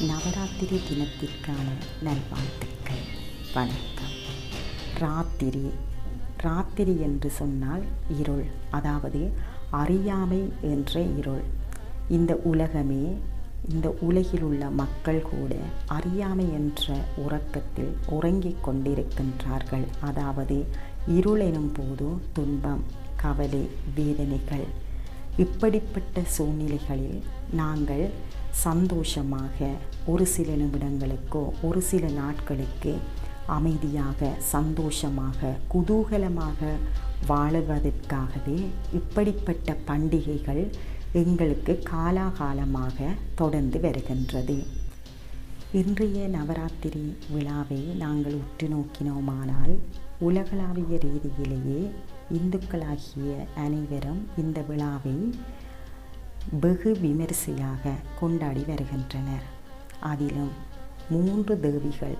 நவராத்திரி தினத்திற்கான நல்வாழ்த்துக்கள். வணக்கம். ராத்திரி. ராத்திரி என்று சொன்னால் இருள் அதாவது அறியாமை என்ற இருள். இந்த உலகமே இந்த உலகில் உள்ள மக்கள் கூட அறியாமை என்ற உறக்கத்தில் உறங்கிக் கொண்டிருக்கின்றார்கள். அதாவது இருள் எனும் போது துன்பம் கவலை வேதனைகள். இப்படிப்பட்ட சூழ்நிலைகளில் நாங்கள் சந்தோஷமாக ஒரு சில நிமிடங்களுக்கோ ஒரு சில நாட்களுக்கு அமைதியாக சந்தோஷமாக குதூகலமாக வாழுவதற்காகவே இப்படிப்பட்ட பண்டிகைகள் எங்களுக்கு காலாகாலமாக தொடர்ந்து வருகின்றது. இன்றைய நவராத்திரி விழாவை நாங்கள் உற்று நோக்கினோமானால் உலகளாவிய ரீதியிலேயே இந்துக்களாகிய அனைவரும் இந்த விழாவை வெகு விமரிசையாக கொண்டாடி வருகின்றனர். அதிலும் மூன்று தேவிகள்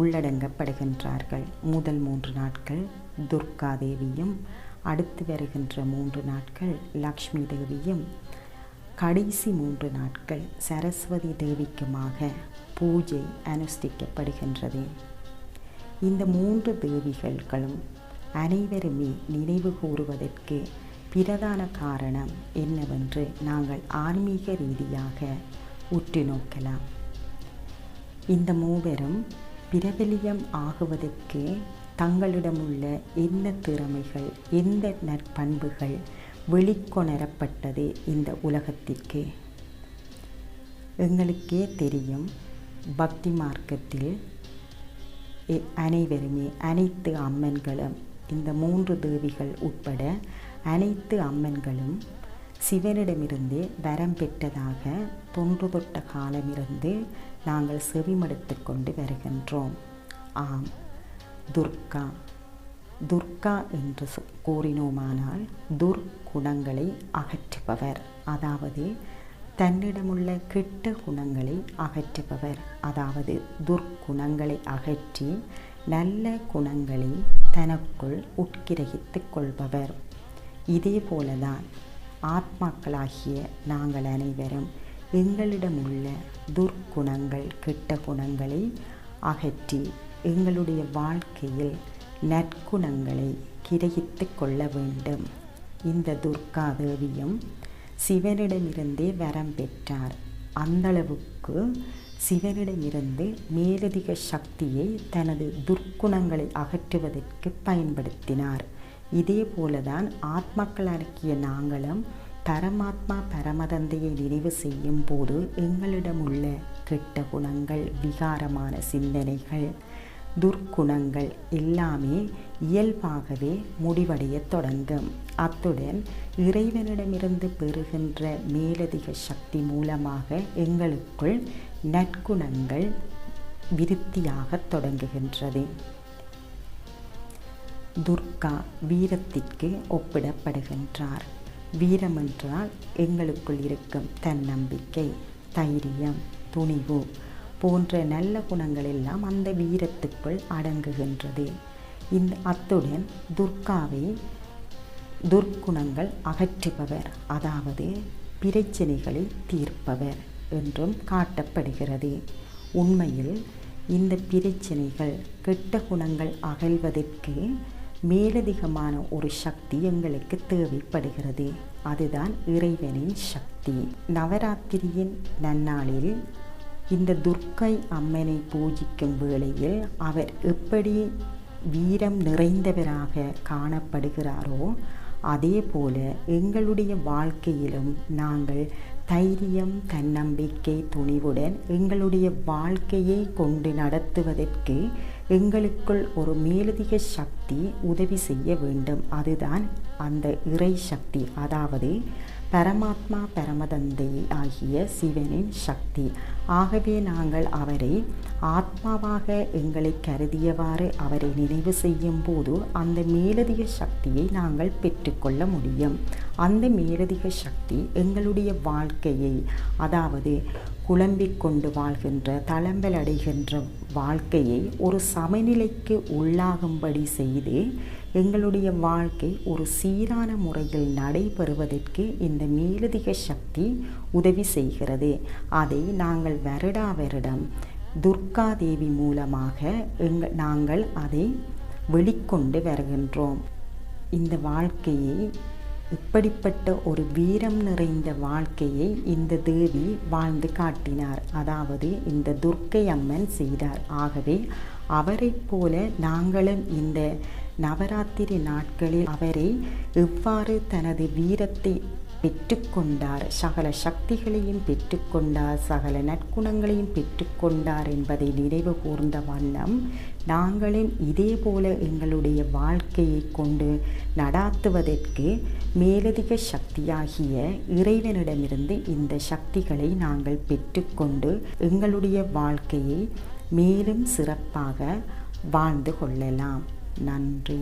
உள்ளடங்கப்படுகின்றார்கள். முதல் மூன்று நாட்கள் துர்கா தேவியும் அடுத்து வருகின்ற மூன்று நாட்கள் லக்ஷ்மி தேவியும் கடைசி மூன்று நாட்கள் சரஸ்வதி தேவிக்குமாக பூஜை அனுஷ்டிக்கப்படுகின்றது. இந்த மூன்று தேவிகளும் அனைவருமே நினைவு கூறுவதற்கு பிரதான காரணம் என்னவென்று நாங்கள் ஆன்மீக ரீதியாக உற்று நோக்கலாம். இந்த மூவரும் பிரபலியம் ஆகுவதற்கு தங்களிடமுள்ள என்ன திறமைகள் எந்த நற்பண்புகள் வெளிக்கொணரப்பட்டது இந்த உலகத்திற்கு? எங்களுக்கே தெரியும் பக்தி மார்க்கத்தில் எ- அனைவருமே அனைத்து அம்மன்களும் இந்த மூன்று தேவிகள் உட்பட அனைத்து அம்மன்களும் சிவனிடமிருந்து வரம் பெற்றதாக தொன்று தொட்ட காலமிருந்து நாங்கள் செவிமடுத்து கொண்டு வருகின்றோம். ஆம். துர்கா துர்கா என்று கூறினோமானால் துர்குணங்களை அகற்றுபவர். அதாவது தன்னிடமுள்ள கெட்ட குணங்களை அகற்றுபவர். அதாவது துர்க்குணங்களை அகற்றி நல்ல குணங்களை தனக்குள் உட்கிரகித்துக் கொள்பவர். இதே போலதான் ஆத்மாக்களாகிய நாங்கள் அனைவரும் எங்களிடம் உள்ள துர்க்குணங்கள் கெட்ட குணங்களை அகற்றி எங்களுடைய வாழ்க்கையில் நற்குணங்களை கிரகித்து கொள்ள வேண்டும். இந்த துர்கா தேவியும் சிவனிடமிருந்தே வரம் பெற்றார். அந்தளவுக்கு சிவனிடமிருந்து மேலதிக சக்தியை தனது துர்க்குணங்களை அகற்றுவதற்கு பயன்படுத்தினார். இதே போலதான் ஆத்மாக்களாகிய நாங்களும் பரமாத்மா பரமதந்தையை நிறைவு செய்யும் போது எங்களிடமுள்ள கெட்ட குணங்கள் விகாரமான சிந்தனைகள் துர்க்குணங்கள் எல்லாமே இயல்பாகவே முடிவடையத் தொடங்கும். அத்துடன் இறைவனிடமிருந்து பெறுகின்ற மேலதிக சக்தி மூலமாக எங்களுக்குள் நற்குணங்கள் விருத்தியாகத் தொடங்குகின்றது. துர்கா வீரத்திற்கு ஒப்பிடப்படுகின்றார். வீரம் என்றால் எங்களுக்குள் இருக்கும் தன்னம்பிக்கை தைரியம் துணிவு போன்ற நல்ல குணங்கள் எல்லாம் அந்த வீரத்துக்குள் அடங்குகின்றது. இந்த அத்துடன் துர்காவை துர்க்குணங்கள் அகற்றுபவர் அதாவது பிரச்சனைகளை தீர்ப்பவர் என்றும் காட்டப்படுகிறது. உண்மையில் இந்த பிரச்சனைகள் கெட்ட குணங்கள் அகழ்வதற்கு மேலதிகமான ஒரு சக்தி எங்களுக்கு தேவைப்படுகிறது. அதுதான் இறைவனின் சக்தி. நவராத்திரியின் நன்னாளில் இந்த துர்க்கை அம்மனை பூஜிக்கும் வேளையில் அவர் எப்படி வீரம் நிறைந்தவராக காணப்படுகிறாரோ அதே போல எங்களுடைய வாழ்க்கையிலும் நாங்கள் தைரியம் தன்னம்பிக்கை துணிவுடன் எங்களுடைய வாழ்க்கையை கொண்டு நடத்துவதற்கு எங்களுக்குள் ஒரு மேலதிக சக்தி உதவி செய்ய வேண்டும். அதுதான் அந்த இறை சக்தி. அதாவது பரமாத்மா பரமதந்தை ஆகிய சிவனின் சக்தி. ஆகவே நாங்கள் அவரை ஆத்மாவாக எங்களை கருதியவாறு அவரை நினைவு செய்யும் போது அந்த மேலதிக சக்தியை நாங்கள் பெற்றுக்கொள்ள முடியும். அந்த மேலதிக சக்தி எங்களுடைய வாழ்க்கையை அதாவது குழம்பிக் கொண்டு வாழ்கின்ற தளம்பல் அடைகின்ற வாழ்க்கையை ஒரு சமநிலைக்கு உள்ளாகும்படி செய்து எங்களுடைய வாழ்க்கை ஒரு சீரான முறையில் நடைபெறுவதற்கு இந்த மேலதிக சக்தி உதவி செய்கிறது. அதை நாங்கள் வருடா வருடம் துர்கா தேவி மூலமாக எங்க நாங்கள் அதை வெளிக்கொண்டு வருகின்றோம். இந்த வாழ்க்கையை இப்படிப்பட்ட ஒரு வீரம் நிறைந்த வாழ்க்கையை இந்த தேவி வாழ்ந்து காட்டினார். அதாவது இந்த துர்க்கை அம்மன் செய்தார். ஆகவே அவரைப் போல நாங்களும் இந்த நவராத்திரி நாட்களில் அவரை எவ்வாறு தனது வீரத்தை பெற்றுக்கொண்டார். சகல சக்திகளையும் பெற்றுக்கொண்டார். சகல நற்குணங்களையும் பெற்றுக்கொண்டார் என்பதை நினைவு கூர்ந்த வண்ணம் நாங்களும் இதே போல எங்களுடைய வாழ்க்கையை கொண்டு நடாத்துவதற்கு மேலதிக சக்தியாகிய இறைவனிடமிருந்து இந்த சக்திகளை நாங்கள் பெற்றுக்கொண்டு எங்களுடைய வாழ்க்கையை மேலும் சிறப்பாக வாழ்ந்து கொள்ளலாம். நன்றி.